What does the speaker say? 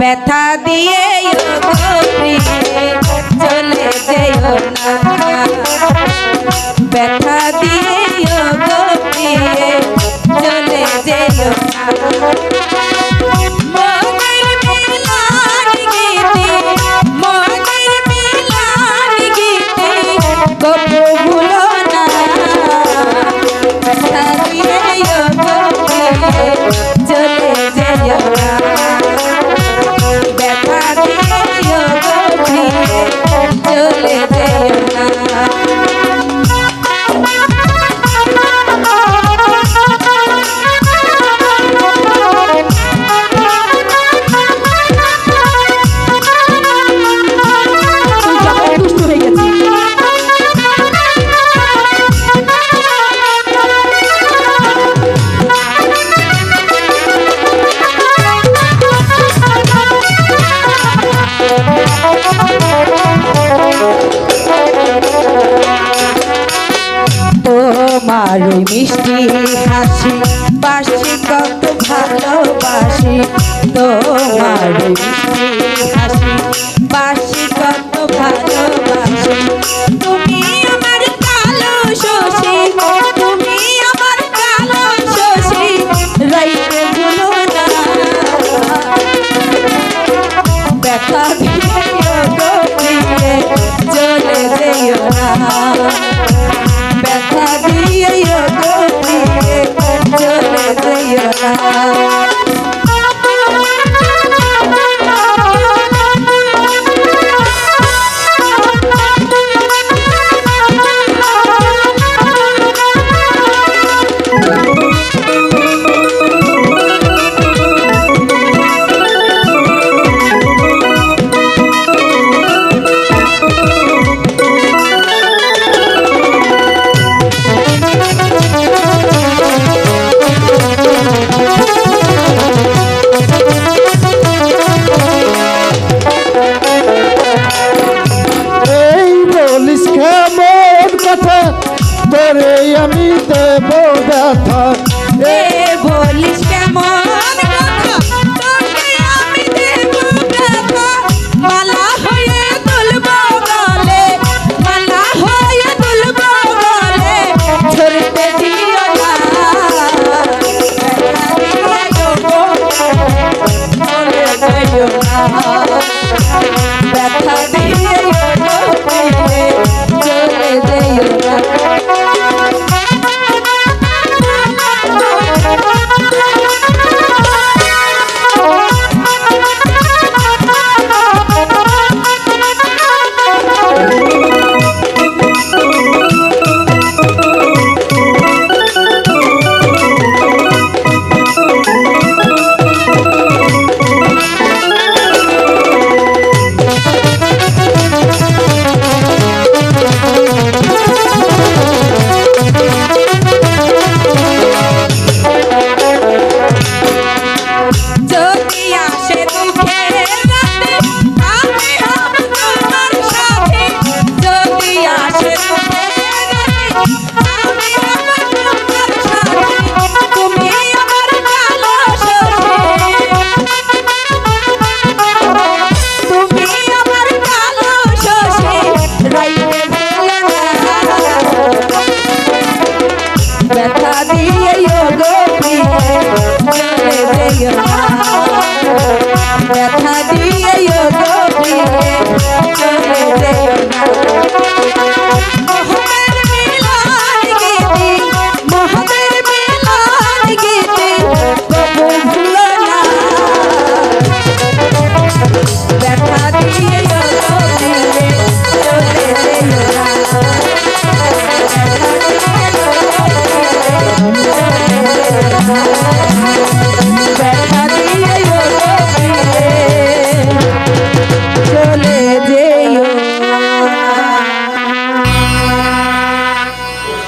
ব্যথা দিয়ে চলে যেও না। ব্যথা দিয়ে রে আর ওই মিষ্টি হাসি বাসি কত ভালোবাসি। তোমার মিষ্টি না দেব ব্যথা ব্যথা দিয়ে গো